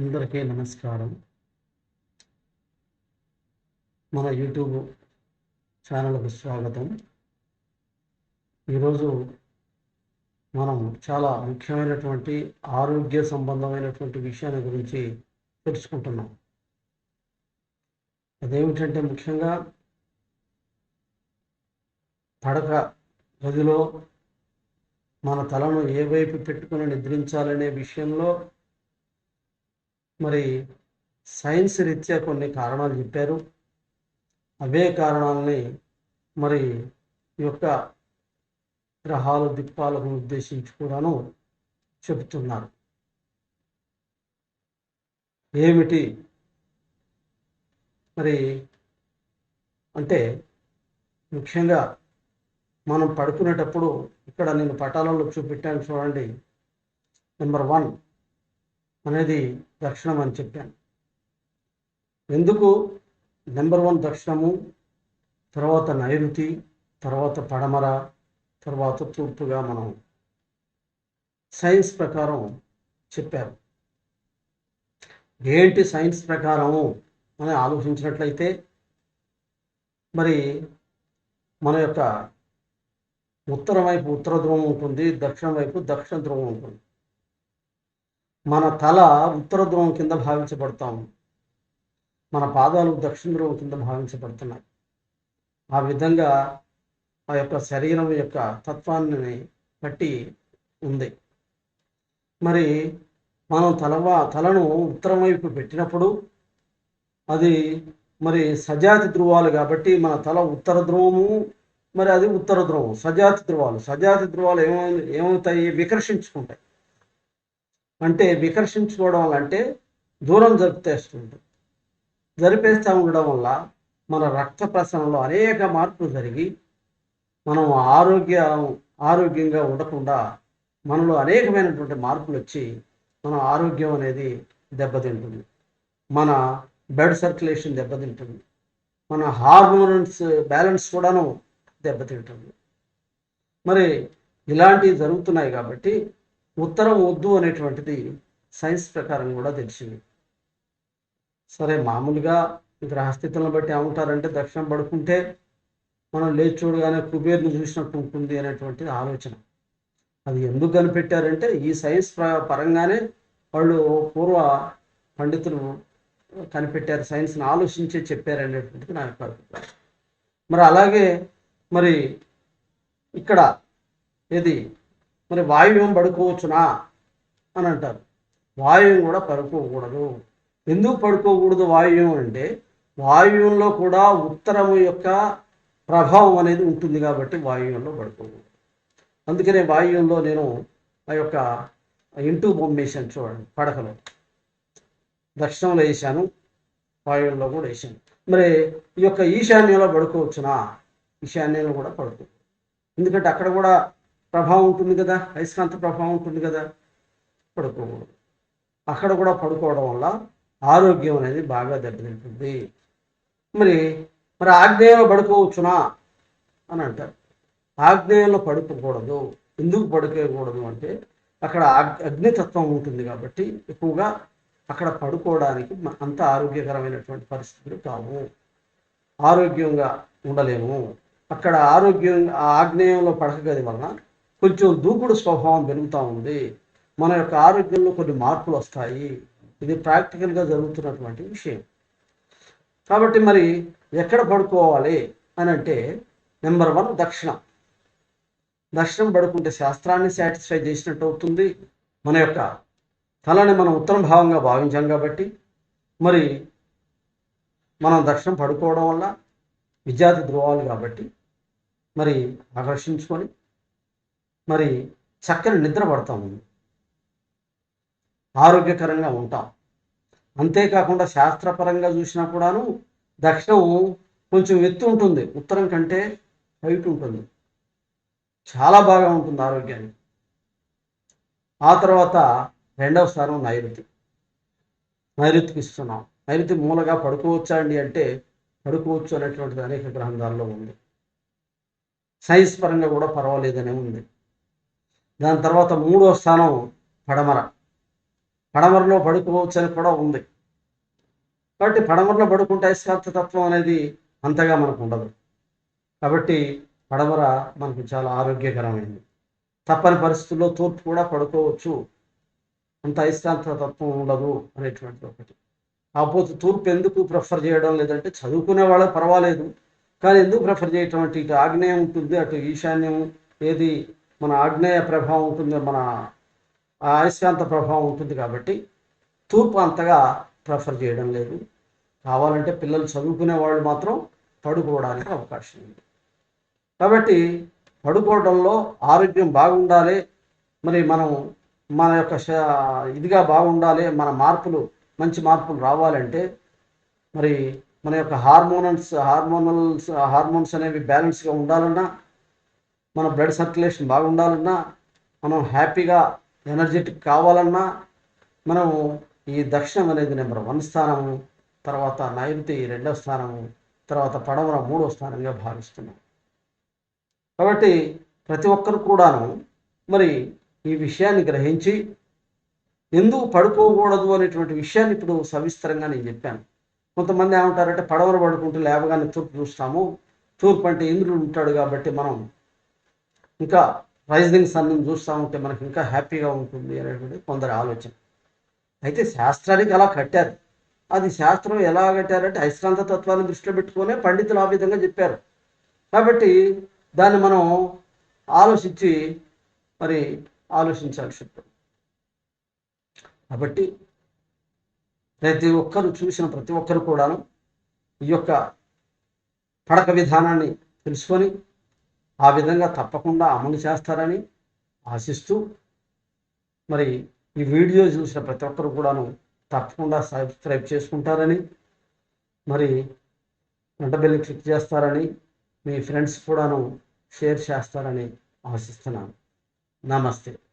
అందరికీ నమస్కారం. మన యూట్యూబ్ ఛానల్కు స్వాగతం. ఈరోజు మనం చాలా ముఖ్యమైనటువంటి ఆరోగ్య సంబంధమైనటువంటి విషయాన్ని గురించి తెలుసుకుంటున్నాం. అదేమిటంటే ముఖ్యంగా పడక గదిలో మన తలను ఏ వైపు పెట్టుకుని నిద్రించాలనే విషయంలో మరి సైన్స్ రీత్యా కొన్ని కారణాలు చెప్పారు. అవే కారణాలని మరి ఈ యొక్క గ్రహాలు దిక్పాలకు ఉద్దేశించి కూడాను చెబుతున్నారు. ఏమిటి? మరి అంటే ముఖ్యంగా మనం పడుకునేటప్పుడు ఇక్కడ నేను పటాలలో చూపెట్టాను చూడండి. నెంబర్ వన్ అనేది దక్షిణం అని చెప్పాను. ఎందుకు? నెంబర్ వన్ దక్షిణము తర్వాత నైరుతి తర్వాత పడమర తర్వాత తూర్పుగా మనం సైన్స్ ప్రకారం చెప్పారు. ఏంటి సైన్స్ ప్రకారము అని ఆలోచించినట్లయితే మరి మన యొక్క ఉత్తరం వైపు ఉత్తర ధ్రువం ఉంటుంది దక్షిణం వైపు దక్షిణ ధ్రువం ఉంటుంది. మన తల ఉత్తర ధ్రువం కింద భావించబడతాం మన పాదాలు దక్షిణ ధ్రువం కింద భావించబడుతున్నాయి. ఆ విధంగా ఆ యొక్క శరీరం యొక్క తత్వాన్ని బట్టి ఉంది. మరి మనం తలవా తలను ఉత్తరం వైపు పెట్టినప్పుడు అది మరి సజాతి ధ్రువాలు కాబట్టి మన తల ఉత్తర ధ్రువము మరి అది ఉత్తర ధ్రువం సజాతి ధ్రువాలు. సజాతి ధ్రువాలు ఏమై ఏమవుతాయి? వికర్షించుకుంటాయి. అంటే వికర్షించుకోవడం వల్ల అంటే దూరం జరిపేస్తుంటుంది జరిపేస్తూ ఉండడం వల్ల మన రక్త ప్రసరణలో అనేక మార్పులు జరిగి మనం ఆరోగ్య ఆరోగ్యంగా ఉండకుండా మనలో అనేకమైనటువంటి మార్పులు వచ్చి మన ఆరోగ్యం అనేది దెబ్బతింటుంది. మన బ్లడ్ సర్క్యులేషన్ దెబ్బతింటుంది. మన హార్మోన్స్ బ్యాలెన్స్ కూడాను దెబ్బతింటుంది. మరి ఇలాంటివి జరుగుతున్నాయి కాబట్టి ఉత్తరం వద్దు అనేటువంటిది సైన్స్ ప్రకారం కూడా తెలిసింది. సరే మామూలుగా గ్రహస్థితులను బట్టి ఏమంటారంటే దక్షిణం పడుకుంటే మనం లేచి చూడగానే కుబేర్ని చూసినట్టు ఉంటుంది అనేటువంటిది ఆలోచన. అది ఎందుకు కనిపెట్టారంటే ఈ సైన్స్ పరంగానే వాళ్ళు పూర్వ పండితులు కనిపెట్టారు సైన్స్ని ఆలోచించే చెప్పారు అనేటువంటిది నా యొక్క అభిప్రాయం. మరి అలాగే మరి ఇక్కడ ఏది మరి వాయువ్యం పడుకోవచ్చునా? అని అంటారు. వాయువ్యం కూడా పడుకోకూడదు. ఎందుకు పడుకోకూడదు వాయువ్యం అంటే వాయువ్యంలో కూడా ఉత్తరము యొక్క ప్రభావం అనేది ఉంటుంది కాబట్టి వాయువ్యంలో పడుకోకూడదు. అందుకనే వాయువ్యంలో నేను ఆ యొక్క ఇంటూ బొమ్మేశాను చూడండి పడకలో. దక్షిణంలో వేసాను వాయువ్యంలో కూడా వేసాను మరి ఈ యొక్క ఈశాన్యంలో పడుకోవచ్చునా? ఈశాన్యంలో కూడా పడుకో ఎందుకంటే అక్కడ కూడా ప్రభావం ఉంటుంది కదా అయస్కాంత ప్రభావం ఉంటుంది కదా పడుకోకూడదు. అక్కడ కూడా పడుకోవడం వల్ల ఆరోగ్యం అనేది బాగా దెబ్బతింటుంది. మరి మరి ఆగ్నేయంలో పడుకోవచ్చునా? అని అంటారు. ఆగ్నేయంలో పడుకోకూడదు. ఎందుకు పడుకోకూడదు అంటే అక్కడ అగ్నితత్వం ఉంటుంది కాబట్టి ఎక్కువగా అక్కడ పడుకోవడానికి అంత ఆరోగ్యకరమైనటువంటి పరిస్థితులు కావు. ఆరోగ్యంగా ఉండలేము. అక్కడ ఆరోగ్యం ఆగ్నేయంలో పడకగది వలన కొంచెం దూకుడు స్వభావం పెరుగుతూ ఉంది. మన యొక్క ఆరోగ్యంలో కొన్ని మార్పులు వస్తాయి. ఇది ప్రాక్టికల్గా జరుగుతున్నటువంటి విషయం. కాబట్టి మరి ఎక్కడ పడుకోవాలి అని అంటే నెంబర్ వన్ దక్షిణం. దక్షిణం పడుకుంటే శాస్త్రాన్ని సాటిస్ఫై చేసినట్టు అవుతుంది. మన యొక్క తలని మనం ఉత్తరం భావంగా భావించాం కాబట్టి మరి మనం దక్షిణం పడుకోవడం వల్ల విద్యార్థి ధ్రువాలు కాబట్టి మరి ఆకర్షించుకొని మరి చక్కని నిద్ర పడతాము ఆరోగ్యకరంగా ఉంటాం. అంతేకాకుండా శాస్త్రపరంగా చూసినా కూడాను దక్షిణం కొంచెం ఎత్తు ఉంటుంది. ఉత్తరం కంటే హైట్ ఉంటుంది. చాలా బాగా ఉంటుంది ఆరోగ్యానికి. ఆ తర్వాత రెండవ స్థానం నైరుతి. నైరుతికి ఇస్తున్నాం. నైరుతి మూలగా పడుకోవచ్చా అండి అంటే పడుకోవచ్చు అనేటువంటిది అనేక గ్రంథాల్లో ఉంది. సైన్స్ పరంగా కూడా పర్వాలేదనే ఉంది. దాని తర్వాత మూడో స్థానం పడమర. పడమరలో పడుకోవచ్చు అని కూడా ఉంది. కాబట్టి పడమరలో పడుకుంటే అయస్కాంత తత్వం అనేది అంతగా మనకు ఉండదు. కాబట్టి పడమర మనకు చాలా ఆరోగ్యకరమైనది. తప్పని పరిస్థితుల్లో తూర్పు కూడా పడుకోవచ్చు. అంత అయస్కాంత తత్వం ఉండదు అనేటువంటిది ఒకటి. కాకపోతే తూర్పు ఎందుకు ప్రిఫర్ చేయడం లేదంటే చదువుకునే వాళ్ళకి పర్వాలేదు. కానీ ఎందుకు ప్రిఫర్ చేయటం అంటే ఇటు ఆగ్నేయం ఉంటుంది అటు ఈశాన్యం ఏది మన ఆగ్నేయ ప్రభావం ఉంటుంది మన ఆ అయస్కాంత ప్రభావం ఉంటుంది కాబట్టి తూర్పు అంతగా ప్రిఫర్ చేయడం లేదు. కావాలంటే పిల్లలు చదువుకునే వాళ్ళు మాత్రం పడుకోవడానికి అవకాశం ఉంది. కాబట్టి పడుకోవడంలో ఆరోగ్యం బాగుండాలి. మరి మనం మన యొక్క ఇదిగా బాగుండాలి మన మార్పులు మంచి మార్పులు రావాలంటే మరి మన యొక్క హార్మోనల్స్ హార్మోనల్స్ హార్మోన్స్ అనేవి బ్యాలెన్స్గా ఉండాలన్నా మన బ్లడ్ సర్క్యులేషన్ బాగుండాలన్నా మనం హ్యాపీగా ఎనర్జెటిక్ కావాలన్నా మనము ఈ దక్షిణం అనేది నెంబర్ వన్ స్థానము తర్వాత నైరుతి రెండవ స్థానము తర్వాత పడమర మూడవ స్థానంగా భావిస్తున్నాం. కాబట్టి ప్రతి ఒక్కరు కూడాను మరి ఈ విషయాన్ని గ్రహించి ఎందుకు పడుకోకూడదు అనేటువంటి విషయాన్ని ఇప్పుడు సవిస్తరంగా నేను చెప్పాను. కొంతమంది ఏమంటారంటే పడవలు పడుకుంటూ లేవగానే తూర్పు చూస్తాము. తూర్పు అంటే ఇంద్రుడు ఉంటాడు కాబట్టి మనం ఇంకా రైజింగ్ సన్ చూస్తూ ఉంటే మనకి ఇంకా హ్యాపీగా ఉంటుంది అనేటువంటి కొందరి ఆలోచన. అయితే శాస్త్రానికి అలా కట్టారు. అది శాస్త్రం ఎలా కట్టారంటే అయస్కాంత తత్వాన్ని దృష్టిలో పెట్టుకునే పండితులు ఆ విధంగా చెప్పారు. కాబట్టి దాన్ని మనం ఆలోచించి మరి ఆలోచించాల్సి ఉంటుంది. కాబట్టి ప్రతి ఒక్కరు చూసిన ప్రతి ఒక్కరు కూడాను ఈ యొక్క పడక విధానాన్ని తెలుసుకొని ఆ విధంగా తప్పకుండా అమలు చేస్తారని ఆశిస్తూ మరి ఈ వీడియో చూసిన ప్రతి ఒక్కరు కూడాను తప్పకుండా సబ్స్క్రైబ్ చేసుకుంటారని మరి గంట క్లిక్ చేస్తారని మీ ఫ్రెండ్స్ కూడాను షేర్ చేస్తారని ఆశిస్తున్నాను. నమస్తే.